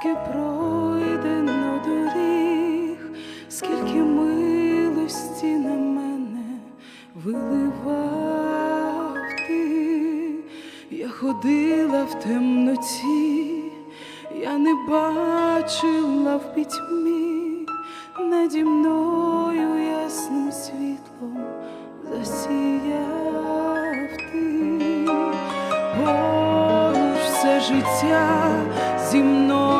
скільки пройдено доріг, скільки милості на мене виливав ти, я ходила в темноті, я не бачила в пітьмі, наді мною ясним світлом засіяв ти. Поруч все життя зі мною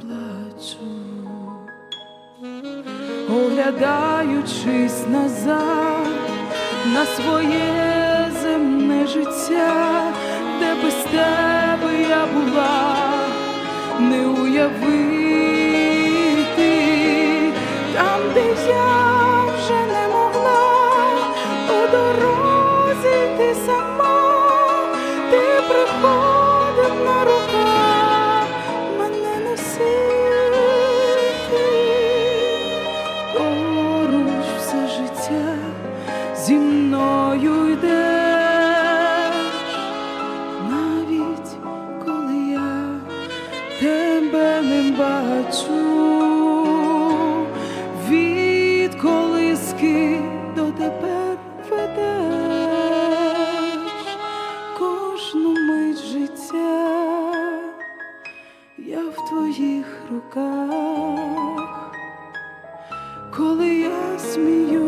плачу, оглядаючись назад на своє земне життя, де без тебе я була, не уявити. Там, де я вже не могла у дорозі сама, ти приходив мною йдеш, навіть коли я тебе не бачу, від колиски до тепер ведеш. Кожну мить життя, я в твоїх руках. Коли я сміюсь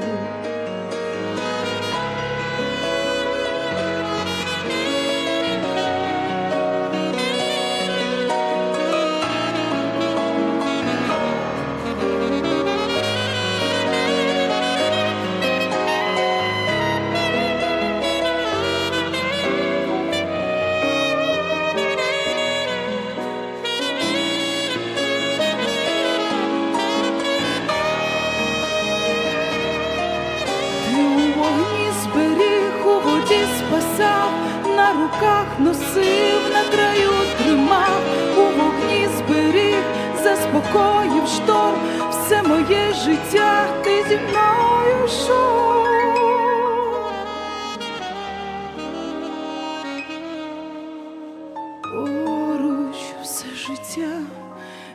Руках носив, на краю тримав, у вогні зберіг, заспокоїв шторм, все моє життя ти зі мною йшов. Поруч все життя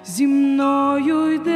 зі мною йдеш,